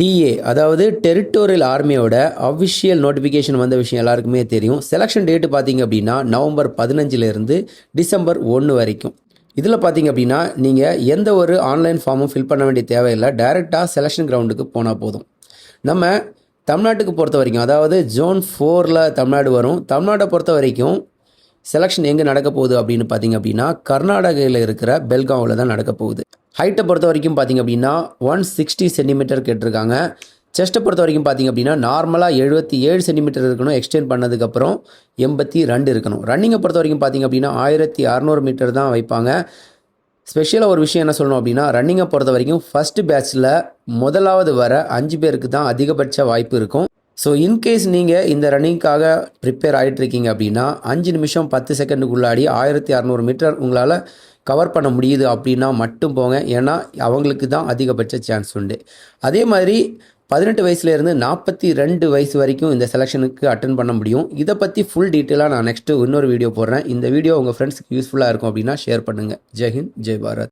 DA அதாவது territorial ஆர்மியோட official notification வந்த விஷயம் எல்லாருக்குமே தெரியும். செலெக்ஷன் டேட்டு பார்த்தீங்க அப்படின்னா நவம்பர் பதினஞ்சுலேருந்து டிசம்பர் ஒன்று வரைக்கும். இதில் பார்த்தீங்க அப்படின்னா நீங்கள் எந்த ஒரு ஆன்லைன் ஃபார்மும் ஃபில் பண்ண வேண்டிய தேவையில்லை. டைரெக்டாக செலெக்ஷன் கிரவுண்டுக்கு போனால் போதும். நம்ம தமிழ்நாட்டுக்கு பொறுத்த வரைக்கும் அதாவது ஜோன் ஃபோரில் தமிழ்நாடு வரும். தமிழ்நாட்டை பொறுத்த வரைக்கும் செலெக்ஷன் எங்கே நடக்க போகுது அப்படின்னு பார்த்தீங்க அப்படின்னா கர்நாடகையில் இருக்கிற பெல்காவில் தான் நடக்க போகுது. ஹைட்டை பொறுத்த வரைக்கும் பார்த்தீங்க அப்படின்னா ஒன் சிக்ஸ்டி சென்டிமீட்டர் கேட்டிருக்காங்க. செஸ்ட்டை பொறுத்த வரைக்கும் பார்த்தீங்க அப்படின்னா நார்மலாக எழுபத்தி ஏழு சென்டிமீட்டர் இருக்கணும் எக்ஸ்டெண்ட் பண்ணதுக்கப்புறம் எண்பத்தி ரெண்டு இருக்கணும். ரன்னிங்கை பொறுத்த வரைக்கும் பார்த்தீங்க அப்படின்னா ஆயிரத்தி அறநூறு மீட்டர் தான் வைப்பாங்க. ஸ்பெஷலாக ஒரு விஷயம் என்ன சொல்லணும் அப்படின்னா ரன்னிங்கை பொறுத்த வரைக்கும் ஃபஸ்ட்டு பேட்ச்சில் முதலாவது வர அஞ்சு பேருக்கு தான் அதிகபட்ச வாய்ப்பு இருக்கும். ஸோ இன்கேஸ் நீங்கள் இந்த ரன்னிங்க்காக ப்ரிப்பேர் ஆகிட்டு இருக்கீங்க அப்படின்னா அஞ்சு நிமிஷம் பத்து செகண்டுக்குள்ளாடி ஆயிரத்தி அறநூறு மீட்டர் உங்களால் கவர் பண்ண முடியுது அப்படின்னா மட்டும் போங்க. ஏன்னா அவங்களுக்கு தான் அதிகபட்ச சான்ஸ் உண்டு. அதே மாதிரி பதினெட்டு வயசுலேருந்து நாற்பத்தி ரெண்டு வயசு வரைக்கும் இந்த செலெக்ஷனுக்கு அட்டன் பண்ண முடியும். இதை பற்றி ஃபுல் டீட்டெயிலாக நான் நெக்ஸ்ட்டு இன்னொரு வீடியோ போடுறேன். இந்த வீடியோ உங்கள் ஃப்ரெண்ட்ஸ்க்கு யூஸ்ஃபுல்லாக இருக்கும் அப்படின்னா ஷேர் பண்ணுங்கள் ஜெய்ஹிந்த் ஜெய் பாரத்.